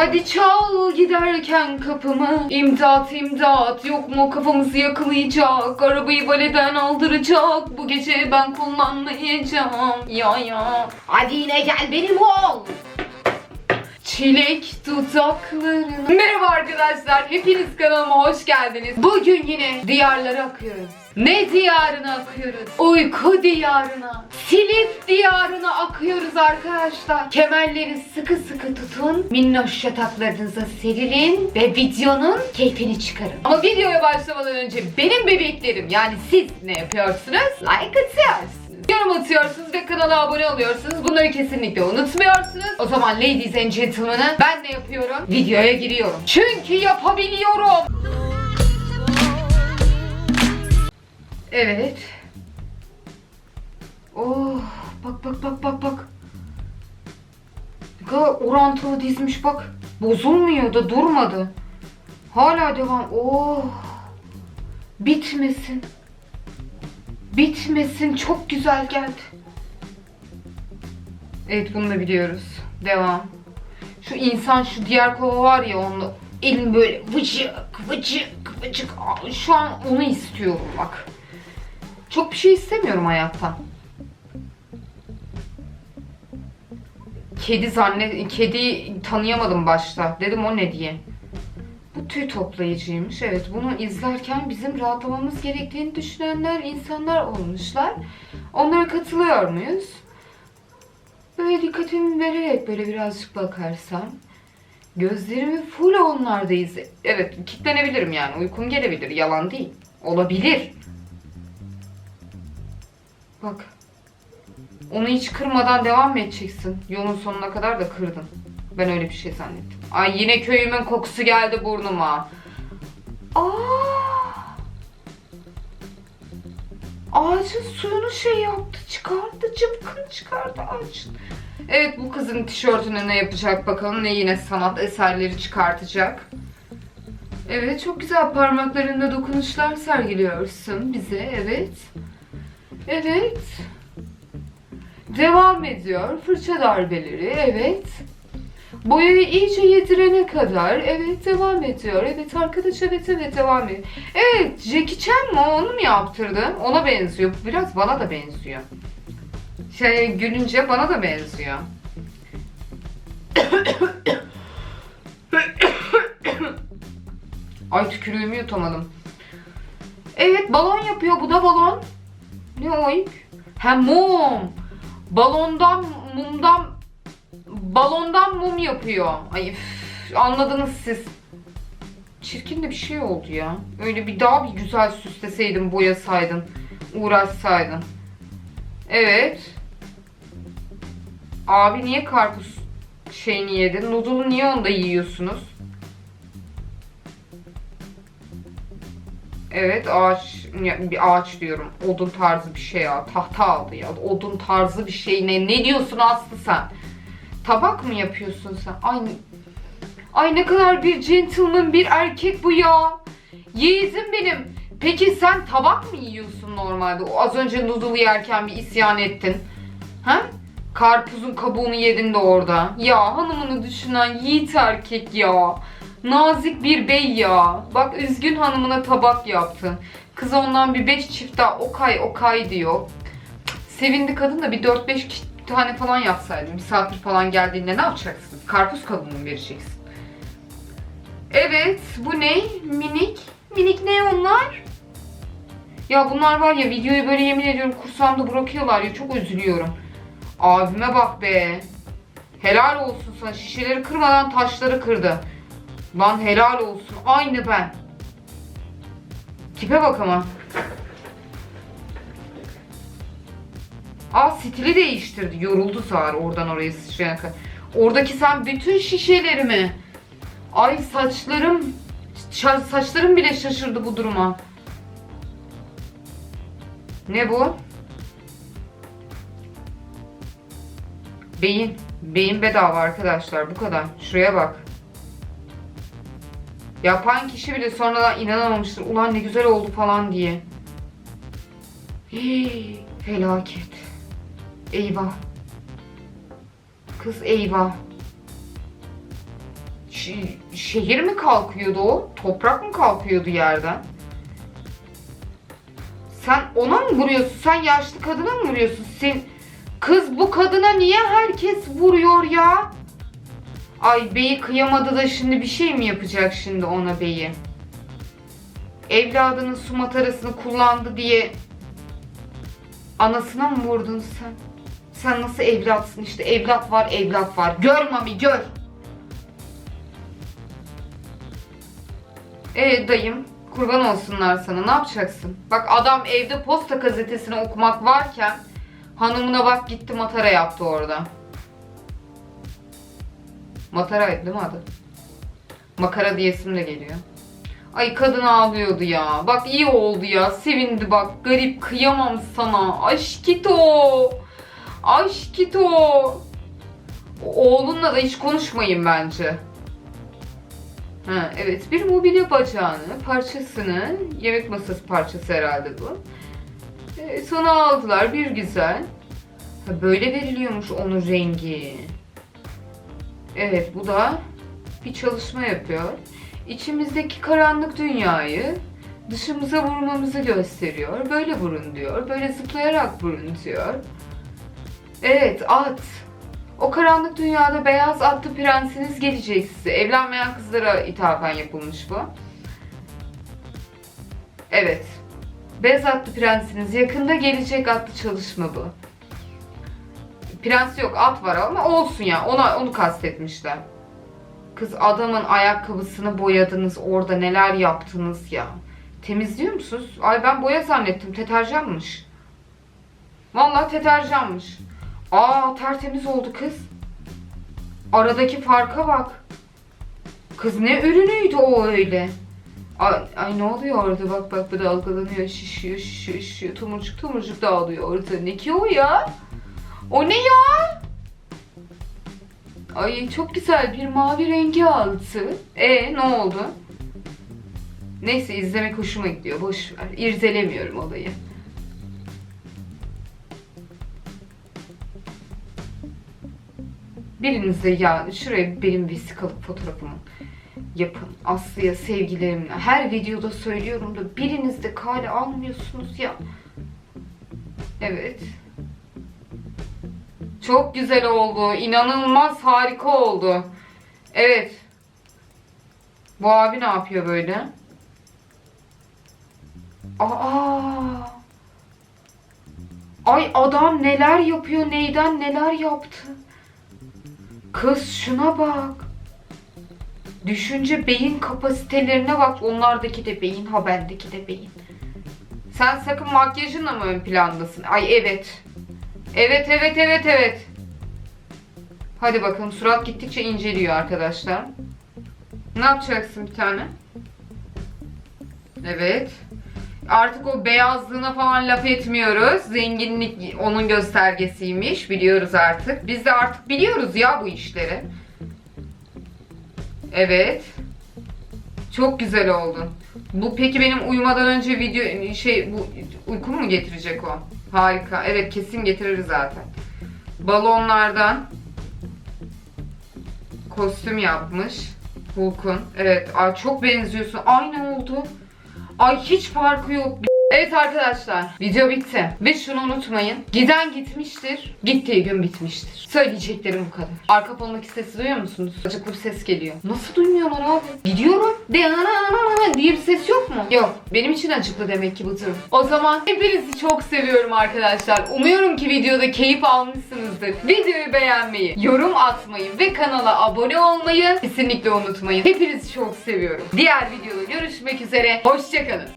Hadi çal giderken kapımı. İmdat imdat. Yok mu kafamızı yakalayacak? Arabayı valeden aldıracak. Bu gece ben kullanmayacağım. Ya ya. Hadi yine gel benim ol Çilek dudaklarına Merhaba arkadaşlar hepiniz kanalıma hoş geldiniz Bugün yine diyarlara akıyoruz ne diyarına akıyoruz? Uyku diyarına, Silip diyarına akıyoruz arkadaşlar. Kemerleri sıkı sıkı tutun, minnoş yataklarınıza serilin ve videonun keyfini çıkarın. Ama videoya başlamadan önce benim bebeklerim yani siz ne yapıyorsunuz? Like atıyorsunuz. Yorum atıyorsunuz ve kanala abone oluyorsunuz. Bunları kesinlikle unutmuyorsunuz. O zaman ladies and gentlemen'ı ben de yapıyorum. Videoya giriyorum. Çünkü yapabiliyorum. Evet. Oh, bak bak bak bak bak. Ne kadar orantılı dizmiş bak. Bozulmuyor da durmadı. Hala devam. Oh. Bitmesin. Bitmesin. Çok güzel geldi. Evet bunu da biliyoruz. Devam. Şu insan şu diğer kova var ya onda elim böyle vıcık vıcık vıcık. Şu an onu istiyorum bak. Çok bir şey istemiyorum hayattan. Kedi zannet kedi tanıyamadım başta. Dedim o ne diye. Tüy toplayıcıymış. Evet bunu izlerken bizim rahatlamamız gerektiğini düşünenler insanlar olmuşlar. Onlara katılıyor muyuz? Böyle dikkatimi vererek böyle birazcık bakarsam gözlerimi full onlardayız. Evet kitlenebilirim yani uykum gelebilir yalan değil. Olabilir. Bak. Onu hiç kırmadan devam mı edeceksin? Yolun sonuna kadar da kırdın. Ben öyle bir şey zannettim. Ay yine köyümün kokusu geldi burnuma. Aa! Ağacın suyunu şey yaptı, çıkardı, cıvkın çıkardı ağacın. Evet bu kızın tişörtüne ne yapacak bakalım. Ne yine sanat eserleri çıkartacak. Evet çok güzel parmaklarında dokunuşlar sergiliyorsun bize. Evet. Evet. Devam ediyor. Fırça darbeleri. Evet. Boyayı iyice yedirene kadar. Evet devam ediyor. Evet arkadaş evet evet devam ediyor. Evet Jackie Chan mı? Onu mu yaptırdı? Ona benziyor. Biraz bana da benziyor. Şey gülünce bana da benziyor. Ay tükürüğümü yutamadım. Evet balon yapıyor. Bu da balon. Ne o? Ha mum. Balondan mumdan balondan mum yapıyor. Ay üf, anladınız siz. Çirkin de bir şey oldu ya. Öyle bir daha bir güzel süsleseydin, boyasaydın, uğraşsaydın. Evet. Abi niye karpuz şeyini yedin? Noodle'u niye onda yiyorsunuz? Evet ağaç bir ağaç diyorum. Odun tarzı bir şey ya. Tahta aldı ya. Odun tarzı bir şey ne? Ne diyorsun Aslı sen? Tabak mı yapıyorsun sen? Ay Ay ne kadar bir gentleman bir erkek bu ya. Yiğidim benim. Peki sen tabak mı yiyorsun normalde? O az önce noodle yerken bir isyan ettin. Ha? Karpuzun kabuğunu yedin de orada. Ya hanımını düşünen yiğit erkek ya. Nazik bir bey ya. Bak üzgün hanımına tabak yaptın. Kız ondan bir beş çift daha okay okay diyor. Sevindi kadın da bir 4-5 tane falan yapsaydı. Misafir falan geldiğinde ne yapacaksın? Karpuz kabuğunu vereceksin? Evet bu ne? Minik. Minik ne onlar? Ya bunlar var ya videoyu böyle yemin ediyorum kursamda bırakıyorlar ya çok üzülüyorum. Abime bak be. Helal olsun sana şişeleri kırmadan taşları kırdı. Lan helal olsun. Aynı ben. Tipe bak ama. Aa stili değiştirdi. Yoruldu Sağır oradan oraya sıçrayana kadar. Oradaki sen bütün şişelerimi. Ay saçlarım. saçlarım bile şaşırdı bu duruma. Ne bu? Beyin. Beyin bedava arkadaşlar. Bu kadar. Şuraya bak. Yapan kişi bile sonradan inanamamıştır. Ulan ne güzel oldu falan diye. Hii, felaket. Eyvah. Kız eyvah. Şehir mi kalkıyordu o? Toprak mı kalkıyordu yerden? Sen ona mı vuruyorsun? Sen yaşlı kadına mı vuruyorsun? Sen kız bu kadına niye herkes vuruyor ya? Ay beyi kıyamadı da şimdi bir şey mi yapacak şimdi ona beyi? Evladının su matarasını kullandı diye anasına mı vurdun sen? Sen nasıl evlatsın işte evlat var evlat var. Gör mami gör. E dayım kurban olsunlar sana ne yapacaksın? Bak adam evde posta gazetesini okumak varken hanımına bak gitti matara yaptı orada. Mataraydı değil mi adı? Makara diyesim de geliyor. Ay kadın ağlıyordu ya. Bak iyi oldu ya. Sevindi bak. Garip kıyamam sana. Aşkito. Aşkito. Oğlunla da hiç konuşmayın bence. Ha, evet bir mobilya bacağını, parçasını, yemek masası parçası herhalde bu. Ee, sana aldılar bir güzel. Ha, böyle veriliyormuş onun rengi. Evet bu da bir çalışma yapıyor. İçimizdeki karanlık dünyayı dışımıza vurmamızı gösteriyor. Böyle vurun diyor. Böyle zıplayarak vurun diyor. Evet at. O karanlık dünyada beyaz atlı prensiniz gelecek size. Evlenmeyen kızlara ithafen yapılmış bu. Evet. Beyaz atlı prensiniz yakında gelecek atlı çalışma bu. Prens yok at var ama olsun ya ona onu kastetmişler. Kız adamın ayakkabısını boyadınız orada neler yaptınız ya. Temizliyor musunuz? Ay ben boya zannettim deterjanmış. Vallahi deterjanmış. Aa tertemiz oldu kız. Aradaki farka bak. Kız ne ürünüydü o öyle? Ay, ay ne oluyor orada bak bak bu dalgalanıyor şişiyor şişiyor şişiyor tomurcuk tomurcuk dağılıyor orada ne ki o ya? O ne ya? Ay çok güzel bir mavi rengi altı. E ne oldu? Neyse izlemek hoşuma gidiyor boş ver. İrzelemiyorum olayı. Biriniz de ya şuraya benim vesikalık fotoğrafımı yapın. Aslı'ya sevgilerimle. Her videoda söylüyorum da biriniz de kale almıyorsunuz ya. Evet. Çok güzel oldu. İnanılmaz harika oldu. Evet. Bu abi ne yapıyor böyle? Aa! Ay adam neler yapıyor, neyden neler yaptı. Kız şuna bak. Düşünce beyin kapasitelerine bak. Onlardaki de beyin, ha bendeki de beyin. Sen sakın makyajınla mı ön plandasın? Ay evet. Evet evet evet evet. Hadi bakalım surat gittikçe inceliyor arkadaşlar. Ne yapacaksın bir tane? Evet. Artık o beyazlığına falan laf etmiyoruz. Zenginlik onun göstergesiymiş. Biliyoruz artık. Biz de artık biliyoruz ya bu işleri. Evet. Çok güzel oldu. Bu peki benim uyumadan önce video şey bu uykumu mu getirecek o? Harika. Evet kesin getirir zaten. Balonlardan kostüm yapmış. Hulk'un. Evet. Ay çok benziyorsun. Aynı oldu. Ay hiç farkı yok. Evet arkadaşlar video bitti. Ve şunu unutmayın. Giden gitmiştir. Gittiği gün bitmiştir. Söyleyeceklerim bu kadar. Arka fondaki sesi duyuyor musunuz? Acıklı bir ses geliyor. Nasıl duymuyorlar abi? Gidiyorum. De diye bir ses yok mu? Yok. Benim için acıklı demek ki bu durum. O zaman hepinizi çok seviyorum arkadaşlar. Umuyorum ki videoda keyif almışsınızdır. Videoyu beğenmeyi, yorum atmayı ve kanala abone olmayı kesinlikle unutmayın. Hepinizi çok seviyorum. Diğer videoda görüşmek üzere. Hoşçakalın.